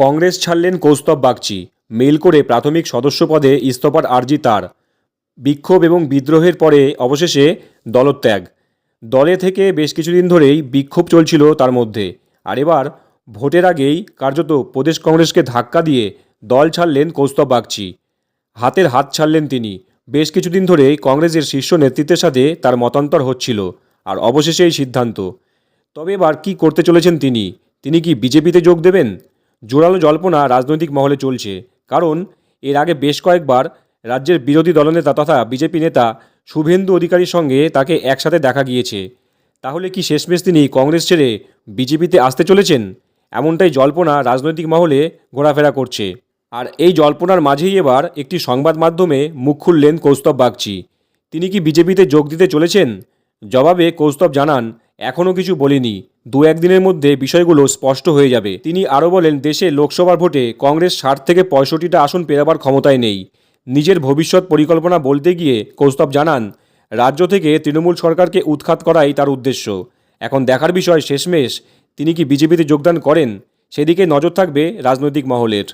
কংগ্রেস ছাড়লেন কৌস্তব বাগচি। মেল করে প্রাথমিক সদস্য পদে ইস্তফার আর্জি তার। বিক্ষোভ এবং বিদ্রোহের পরে অবশেষে দলত্যাগ। দলে থেকে বেশ কিছুদিন ধরেই বিক্ষোভ চলছিল তার মধ্যে। আর এবার ভোটের আগেই কার্যত প্রদেশ কংগ্রেসকে ধাক্কা দিয়ে দল ছাড়লেন কৌস্তব বাগচি। হাতের হাত ছাড়লেন তিনি। বেশ কিছুদিন ধরেই কংগ্রেসের শীর্ষ নেতৃত্বের সাথে তার মতান্তর হচ্ছিল। আর অবশেষে এই সিদ্ধান্ত। তবে এবার কী করতে চলেছেন তিনি? তিনি কি বিজেপিতে যোগ দেবেন? জোরালো জল্পনা রাজনৈতিক মহলে চলছে। কারণ, এর আগে বেশ কয়েকবার রাজ্যের বিরোধী দলনেতা তথা বিজেপি নেতা শুভেন্দু অধিকারীর সঙ্গে তাকে একসাথে দেখা গিয়েছে। তাহলে কি শেষমেশ তিনি কংগ্রেস ছেড়ে বিজেপিতে আসতে চলেছেন? এমনটাই জল্পনা রাজনৈতিক মহলে ঘোরাফেরা করছে। আর এই জল্পনার মাঝেই এবার একটি সংবাদ মাধ্যমে মুখ খুললেন কৌস্তব বাগচি। তিনি কি বিজেপিতে যোগ দিতে চলেছেন? জবাবে কৌস্তব জানান এখনও কিছু বলিনি। দু একদিনের মধ্যে বিষয়গুলো স্পষ্ট হয়ে যাবে। তিনি আরও বলেন, দেশে লোকসভার ভোটে কংগ্রেস ষাট থেকে পঁয়ষট্টিটা আসন পেরাবার ক্ষমতায় নেই। নিজের ভবিষ্যৎ পরিকল্পনা বলতে গিয়ে কৌস্তব জানান, রাজ্য থেকে তৃণমূল সরকারকে উৎখাত করাই তার উদ্দেশ্য। এখন দেখার বিষয় শেষমেশ তিনি কি বিজেপিতে যোগদান করেন, সেদিকে নজর থাকবে রাজনৈতিক মহলের।